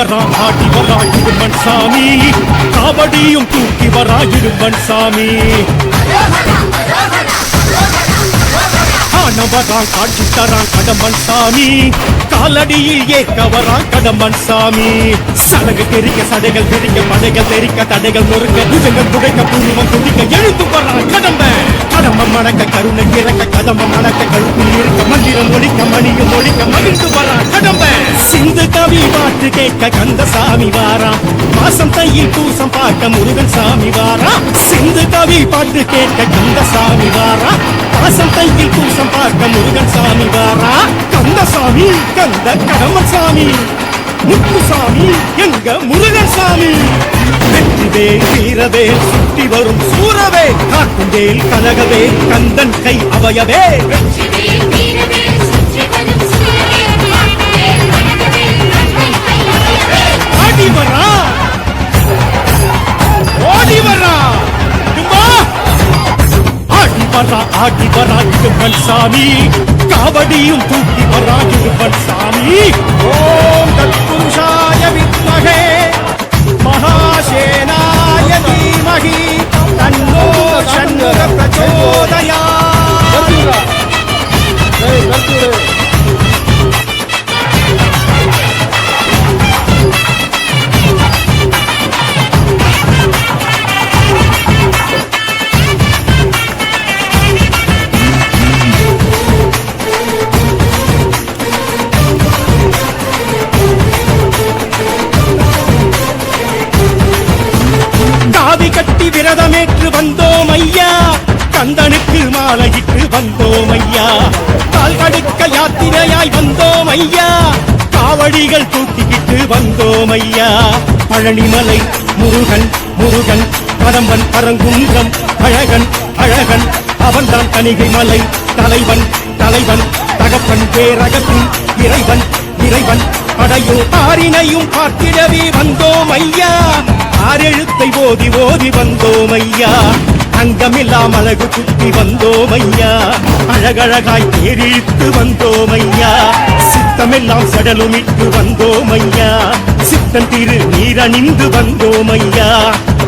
வரா ஆடி வரா இடுமன் சாமி காவடியும் தூக்கி வரா இடுமன் சாமி ஆனவரான் காட்சி தரான் கடம்பன் சாமி காலடியில் ஏற்க வரான் கடம்பன் சாமி சடகு தெரிக்க சடைகள் தெரிக்க படைகள் தெரிக்க தடைகள் நொறுக்க புஜங்கள் துடைக்க பூர்வம் துடிக்க எழுத்து வரான் கடம்பன் கடம்பம் மணக்க கருணை இறக்க கதம்பம் மணக்க கழுத்தில் இருக்க மந்திரம் ஒழிக்க மணியும் ஒழிக்க மகிழ்ந்து வரான் கடம்பன் சிந்து கவி பாட்டு கேட்க கந்த சாமி வாரா. மாசம் தையில் பூசம் பார்க்க முருகன் சாமி வாரா. சிந்து கவி பாட்டு கேட்க கந்த சாமி வாரா. மாசம் தையில் பூசம் பார்க்க முருகன் சாமி வாரா. கந்த சாமி. கந்த கடமசாமி முத்துசாமி எங்க முருகன் சாமி. வெற்றிவே வீரவே சுட்டி வரும் சூரவே. காட்டுவேல் கனகவே. கந்தன் கை அவயவே. ஆடி வரா இடுப்பன் சாமி காவடியும் தூக்கி வரா இடுப்பன் சாமி ஓம் தத்புருஷாய வித்மகே மாலையிட்டு வந்தோம் ஐயா. கந்தனுக்கு மாலையிட்டு வந்தோம் ஐயா. கால் கடுக்க யாத்திரையாய் வந்தோம் ஐயா. காவடிகள் தூக்கிக்கிட்டு வந்தோம் ஐயா. பழனிமலை முருகன் முருகன் பரம்பன் பரங்குன்றம் அழகன் அழகன். அவன்தான் கணிகை மலை தலைவன் தலைவன். தகப்பன் பேரகத்தின் இறைவன் இறைவன். படையோ ஆரினையும் பார்த்திடவே வந்தோம் ஐயா. ஆறெழுத்தை ஓதி ஓதி வந்தோம் ஐயா அங்கமில்லாம் அழகு குத்தி வந்தோம் ஐயா அழகழகாய் தேரிழித்து வந்தோம் ஐயா சித்தமெல்லாம் சடலுமிட்டு வந்தோம் ஐயா சித்தன் திரு நீரணிந்து வந்தோம் ஐயா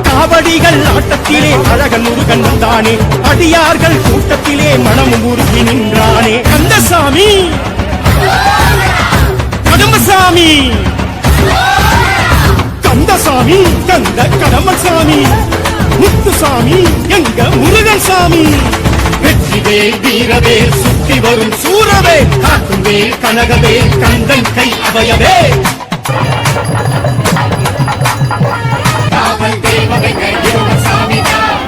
காவடிகள் ஆட்டத்திலே அழகன் முருகன் வந்தானே. அடியார்கள் கூட்டத்திலே மனமும் உருகி நின்றானே. கந்தசாமி! கடம்பசாமி கந்தசாமி கந்த கடம்பசாமி முத்துசாமி எங்க முருகன் சாமி வெற்றிவே வீரவே சுத்தி வரும் சூரவே. காக்குவே கனகவே கந்தன் கை அவையவே. காவல் தெய்வம் எங்க யோகசாமிதான்